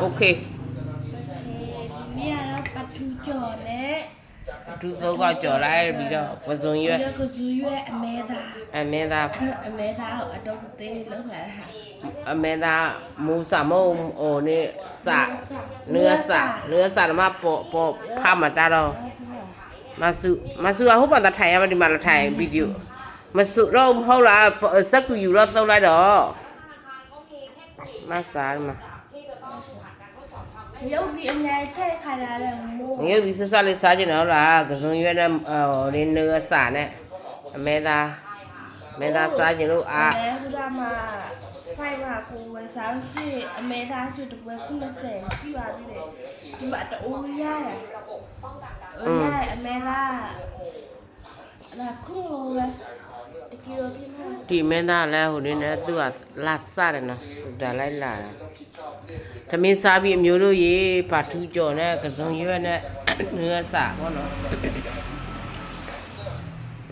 โอเค ဒီနေ့ကတော့ပထူကျော်နဲ့ သူတော့ကကြော်လိုက်ပြီးတော့ပဇွန်ရွက် ဒီကဇူရွက်အမဲသား အမဲသား အမဲသားကိုအတော့သေးလေးလောက်ထားတာဟာ အမဲသားမူစာမုံဟိုနေစာเนื้อสัเนื้อสัมาปอปอพามาตาတော့ အဲ့ဆိုတော့ မဆုမဆုကဟုတ်ပါသားထိုင်ရမဒီမှာလာထိုင်ဗီဒီယိုမဆုတော့ဟုတ်လားစက်ကူယူတော့သုံးလိုက်တော့မစားမ ရုပ်ဒီအများကြီးထည့်ခါလာတယ်မိုးငယ်ဒီစစလေးစားကြည့်တော့လားကစုံရွက်နဲ့ဟိုရင်းนื้อစာနဲ့အမဲသားအမဲသားစားကြည့်လို့အာအဲဟိုဒါမှာဖိုင်မှာကိုဝယ်စားစီအမဲသားဆိုတပွဲ90စီပါသေးတယ်ဒီမှာတူရတယ်အိုးရအမဲသားအဲ့ဒါခုပဲတကယ်လို့ပြမှာ ဒီမဲသားလည်းဟိုနေနဲ့သူကလာစားတယ်နော်ဒါလိုက်လာတာသမင်းစားပြီးအမျိုးတို့ရေပါထူးကြော်နဲ့ကစုံရွက်နဲ့นื้อစာပေါ့နော်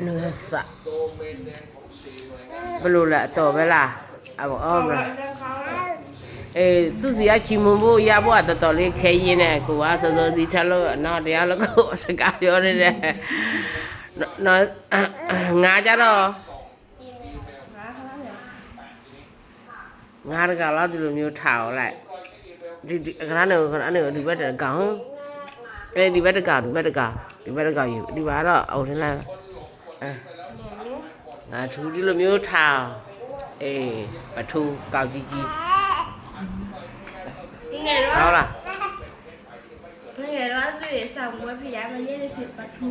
นื้อစာဘယ်လိုလဲအတော်ပဲလားအဘောအော်မလားအေးသူစီကချီမွန်ဖို့ရဖို့ကတော်တော်လေးခဲရင်းနဲ့ကိုကစောစောစီထလို့နော်တရားလို့ကိုစကားပြောနေတယ်နော်ငါကြတော့ ငါတကလားဒီလိုမျိုးထားအောင်လိုက်ဒီဒီခဏနေခဏနေဒီဘက်တကောင်အဲဒီဘက်တကောင်ဒီဘက်တကောင်ဒီဘက်တကောင်ယူဒီဘာတော့အော်ထင်းလားအဲငါထူဒီလိုမျိုးထားအောင်အေးပထူကောက်ကြီးကြီးငယ်တော့ဟုတ်လားငယ်တော့ဆိုရင်ဆောင်ဝဲဖျားမရဲတဲ့ဖြစ်ပထူ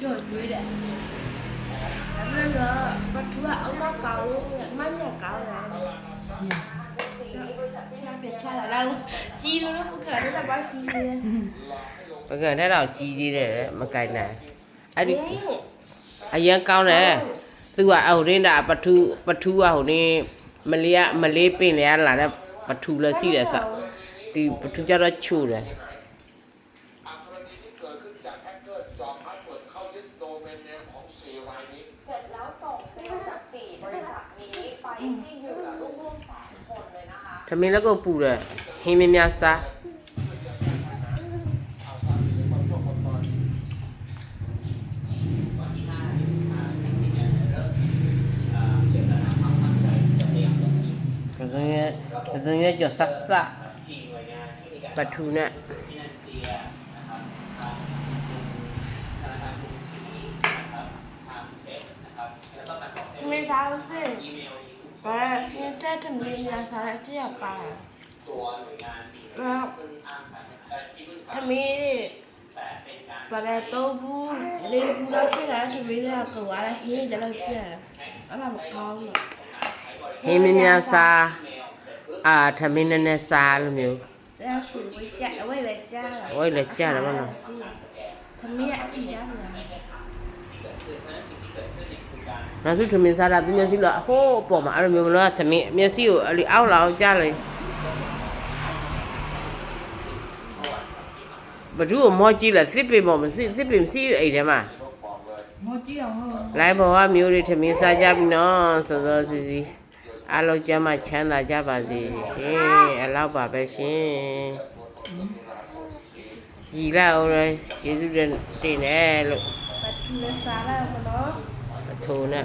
ကြော်ကျွေးတယ်ဒါမှတော့ပထူကအမကောင်းလို့မမြကောင်းတယ် ချာပြချလာလာကြီးလို့ပကလည်းတော့ကြီးတယ်ပကံတဲ့တော့ကြီးသေးတယ်မကြိုက်နိုင်အဲ့ဒီအရင်ကောင်းတယ်သူကအော်ရင်းတာပထူပထူကဟိုနေမလေးကမလေးပင်လေလာတဲ့ပထူလည်းစီးတယ်စဒီပထူကြတော့ချို့တယ် เลยนะคะ ထမင်းလည်းကိုပူတယ်ဟင်းမင်းများစားကစုံရကစုံရကြောဆတ်ဆတ်ပထူနဲ့ မင်းစားလို့စိ ဘာပြင်းတဲ့တမင်းများစားတဲ့ကြည့်ရပါတော့တမင်းဘာလဲတော့ဘူးလေဘူးတော့ကြည့်တာတမင်းကကွာလဲဟင်းကြလို့ကြည့်အဲ့ဒါမကောင်းဘူးဟင်းမင်းများစားအာထမင်းနဲ့နဲ့စားလို့မျိုးအဲ့ဆူဝေးကြဝေးလေကြားဝိုင်းလည်းကြားတယ်မနော်တမင်းအစီကြားမလား နောက်စုထမင်းစားတာသူမျက်စိလို့အဟိုးပေါ်မှာအဲ့လိုမျိုးမလို့ထမင်းမျက်စိကိုအဲ့ဒီအောက်လောက်ကြားလိုက်ဘဒူကိုမောကြည့်လားစစ်ပေမောမစစ်စစ်ပေမရှိဘူးအဲ့ထဲမှာမောကြည့်အောင်ဟုတ်လိုင်းဘောကမျိုးတွေထမင်းစားကြပြီနော်ဆိုတော့စီစီအားလုံးကျမ်းမှချမ်းသာကြပါစေရှင်အလောက်ပါပဲရှင်ညီလာအောင်ရယေရှုတင်တယ်လို့ပတ်ထူနဲ့စားလာမ ธุนะ